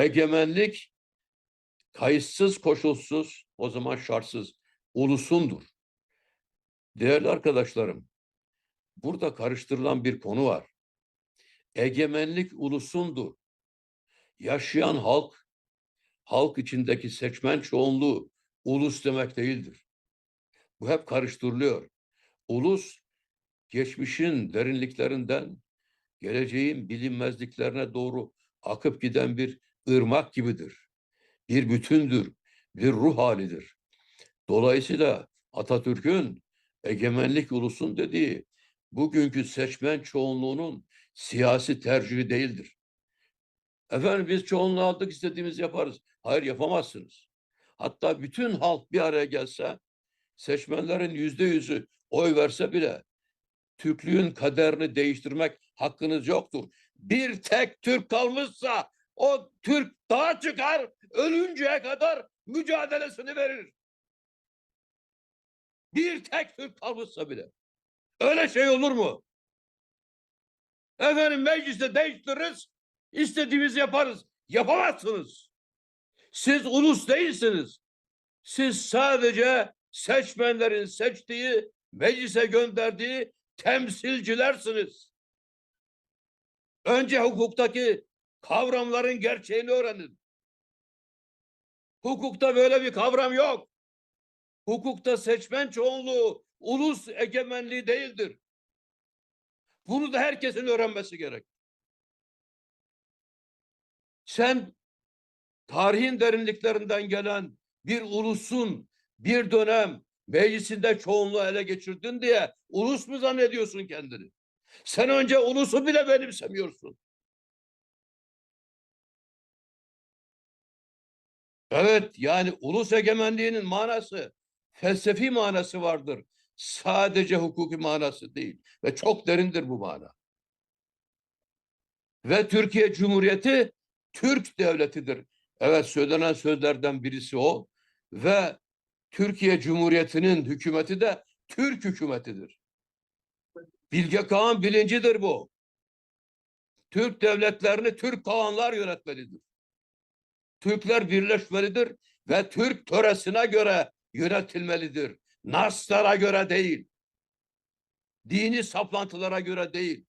Egemenlik kayıtsız, koşulsuz, o zaman şartsız ulusundur. Değerli arkadaşlarım, burada karıştırılan bir konu var. Egemenlik ulusundur. Yaşayan halk, halk içindeki seçmen çoğunluğu ulus demek değildir. Bu hep karıştırılıyor. Ulus, geçmişin derinliklerinden geleceğin bilinmezliklerine doğru akıp giden bir ırmak gibidir. Bir bütündür, bir ruh halidir. Dolayısıyla Atatürk'ün egemenlik ulusun dediği bugünkü seçmen çoğunluğunun siyasi tercihi değildir. Efendim biz çoğunluğu aldık istediğimiz yaparız. Hayır yapamazsınız. Hatta bütün halk bir araya gelse seçmenlerin yüzde yüzü oy verse bile Türklüğün kaderini değiştirmek hakkınız yoktur. Bir tek Türk kalmışsa o Türk daha çıkar ölünceye kadar mücadelesini verir. Bir tek Türk kalmışsa bile. Öyle şey olur mu? Efendim mecliste değiştiririz, istediğimizi yaparız. Yapamazsınız. Siz ulus değilsiniz. Siz sadece seçmenlerin seçtiği, meclise gönderdiği temsilcilersiniz. Önce hukuktaki kavramların gerçeğini öğrenin. Hukukta böyle bir kavram yok. Hukukta seçmen çoğunluğu ulus egemenliği değildir. Bunu da herkesin öğrenmesi gerek. Sen tarihin derinliklerinden gelen bir ulusun bir dönem meclisinde çoğunluğu ele geçirdin diye ulus mu zannediyorsun kendini? Sen önce ulusu bile benimsemiyorsun. Evet yani ulus egemenliğinin manası felsefi manası vardır. Sadece hukuki manası değil ve çok derindir bu mana. Ve Türkiye Cumhuriyeti Türk devletidir. Evet söylenen sözlerden birisi o ve Türkiye Cumhuriyeti'nin hükümeti de Türk hükümetidir. Bilge Kağan bilincidir bu. Türk devletlerini Türk Kağanlar yönetmelidir. Türkler birleşmelidir ve Türk töresine göre yönetilmelidir. Naslara göre değil. Dini saplantılara göre değil.